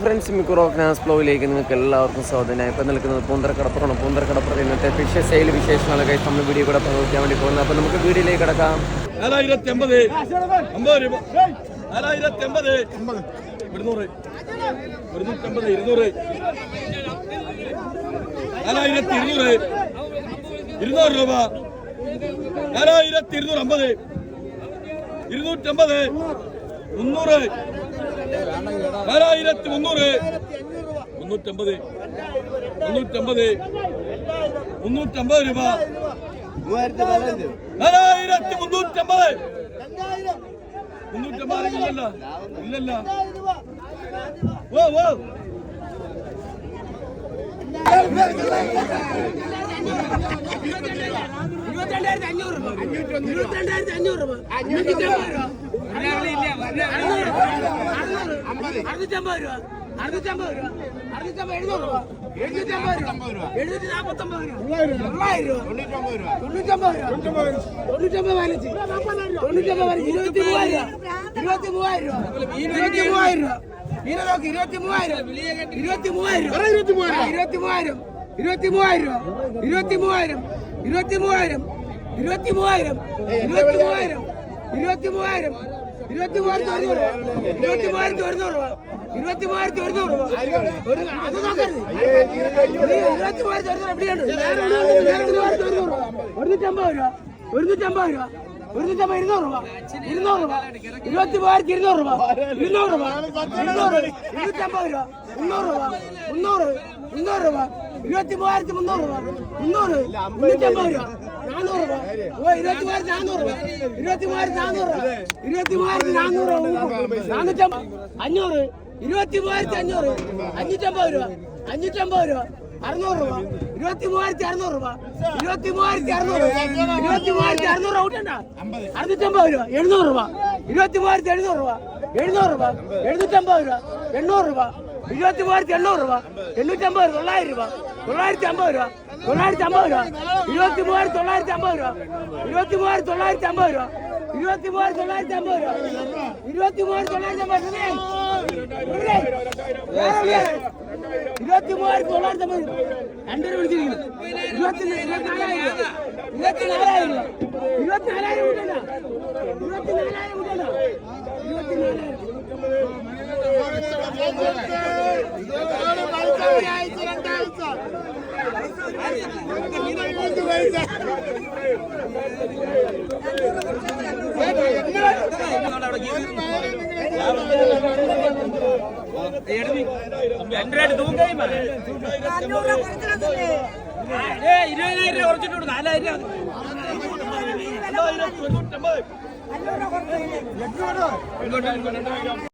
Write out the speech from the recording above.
Friends മിക്കുറോ finance ഫ്ലോയിലേക്ക് നിങ്ങൾക്ക് എല്ലാവർക്കും സ്വാധീനം ഇപ്പം ഇപ്പോൾ നിൽക്കുന്നത് പൂന്തറക്കടപ്പുറമാണ് പൂന്തറക്കടപ്പുറത്ത് ഇന്നത്തെ ഫിഷ് സെയിൽ വിശേഷങ്ങളൊക്കെ നമ്മൾ വീഡിയോ കൂടെ പങ്കുവയ്ക്കാൻ വേണ്ടി പോകുന്നത്. അപ്പോൾ നമുക്ക് വീഡിയോയിലേക്ക് കിടക്കാം. നാലായിരത്തി എൺപത് അമ്പത് രൂപ. നാലായിരത്തി എൺപത് ഇരുന്നൂറ് ഒരുന്നൂറ്റമ്പത് ഇരുന്നൂറ്. നാലായിരത്തി ഇരുന്നൂറ് ഇരുന്നൂറ് രൂപ. നാലായിരത്തി ഇരുന്നൂറ് അമ്പത്. ഇരുന്നൂറ്റമ്പത്. മുന്നൂറ്. നാലായിരത്തി മുന്നൂറ് മുന്നൂറ്റമ്പത്. മുന്നൂറ്റമ്പത്. മുന്നൂറ്റമ്പത് രൂപ. നാലായിരത്തി മുന്നൂറ്റമ്പത് മുന്നൂറ്റമ്പത് ഇല്ലല്ല. ഓ ഓ ഇരുപത്തിരണ്ടായിരത്തി അഞ്ഞൂറ് രൂപ. ഇരുപത്തിരണ്ടായിരത്തി അഞ്ഞൂറ് രൂപ. അഞ്ഞൂറ്റി അറുന്നൂറ്റമ്പത് രൂപ അറുന്നൂറ്റമ്പത് രൂപ അറുന്നൂറ്റമ്പത് എഴുന്നൂറ് രൂപ എഴുന്നൂറ്റമ്പത് രൂപ എഴുന്നൂറ്റി നാൽപ്പത്തൊമ്പത് രൂപ തൊള്ളായിരം രൂപ തൊണ്ണൂറ്റമ്പത് രൂപ തൊണ്ണൂറ്റമ്പത് പതിനഞ്ച് തൊണ്ണൂറ്റമ്പത് പതിനഞ്ച് രൂപ രൂപ രൂപ മൂവായിരം ഇരുപത്തി മൂവായിരത്തി ഒരുന്നൂറ് ഇരുപത്തി മൂവായിരത്തി ഒരുന്നൂറ് രൂപ ഇരുപത്തി മൂവായിരത്തി ഒരുന്നൂറ് അത് നോക്കരുത് ഇരുപത്തി മൂവായിരത്തി ഒരുന്നൂറ് എവിടെയാണ് മൂവായിരത്തി ഒരുന്നൂറ് ഒരുന്നൂറ്റമ്പത് രൂപ ഒരുന്നൂറ്റമ്പത് രൂപ ഒരുന്നൂറ്റമ്പത് ഇരുന്നൂറ് രൂപ ഇരുന്നൂറ് രൂപ ഇരുപത്തി മൂവായിരത്തി ഇരുന്നൂറ് രൂപ ഇരുന്നൂറ് രൂപ ഇരുന്നൂറ് ഇരുന്നൂറ്റമ്പത് രൂപ മുന്നൂറ് രൂപ മുന്നൂറ് രൂപ ഇരുപത്തി മൂവായിരത്തി മുന്നൂറ് രൂപ മുന്നൂറ് മുന്നൂറ്റമ്പത് രൂപ. നാനൂറ് രൂപ. ഓ ഇരുപത്തി മൂവായിരത്തി നാനൂറ് രൂപ. ഇരുപത്തി മൂവായിരത്തി നാനൂറ് രൂപ. ഇരുപത്തി മൂവായിരത്തി നാനൂറ് രൂപ നാനൂറ്റമ്പത് അഞ്ഞൂറ്. ഇരുപത്തി മൂവായിരത്തി അഞ്ഞൂറ് അഞ്ഞൂറ്റമ്പത് രൂപ. അഞ്ഞൂറ്റമ്പത് രൂപ. അറുന്നൂറ് രൂപ. ഇരുപത്തി മൂവായിരത്തി അറുന്നൂറ് രൂപ. ഇരുപത്തി മൂവായിരത്തി അറുന്നൂറ് ഇരുപത്തി മൂവായിരത്തി അറുന്നൂറ് ഔട്ടണ്ട അറുന്നൂറ്റമ്പത് രൂപ. എഴുന്നൂറ് രൂപ. ഇരുപത്തി മൂവായിരത്തി എഴുന്നൂറ് രൂപ. എഴുന്നൂറ് രൂപ എഴുന്നൂറ്റമ്പത് രൂപ. എണ്ണൂറ് രൂപ. ഇരുപത്തി മൂവായിരത്തി എണ്ണൂറ് രൂപ. എണ്ണൂറ്റമ്പത് തൊള്ളായിരം രൂപ. തൊള്ളായിരത്തി അമ്പത് രൂപ. തൊള്ളായിരത്തി അമ്പത് രൂപ. ഇരുപത്തി മൂവായിരത്തി തൊള്ളായിരത്തി അമ്പത് രൂപ. ഇരുപത്തി മൂവായിരത്തി തൊള്ളായിരത്തി അമ്പത് രൂപ. ഇരുപത്തി മൂവായിരത്തി തൊള്ളായിരത്തി അമ്പത് രൂപ. ഇരുപത്തി മൂവായിരത്തി തൊള്ളായിരത്തി അമ്പത് ഇരുപത്തി മൂവായിരത്തി തൊള്ളായിരത്തി അമ്പത് രണ്ടര വിളിച്ചിരിക്കുന്നു. ഇരുപത്തി ഇരുപത്തിനാലായിരം ഇരുപത്തിനാലായിരം ഇരുപത്തിനാലായിരം കൂട്ടണ്ട ഇരുപത്തിനാലായിരം കൂട്ടണ്ട ഇരുപത്തിനാലായിരം ഇരുപതിനായിരം രൂപ കുറച്ചിട്ടുണ്ട് നാലായിരം കുറച്ച്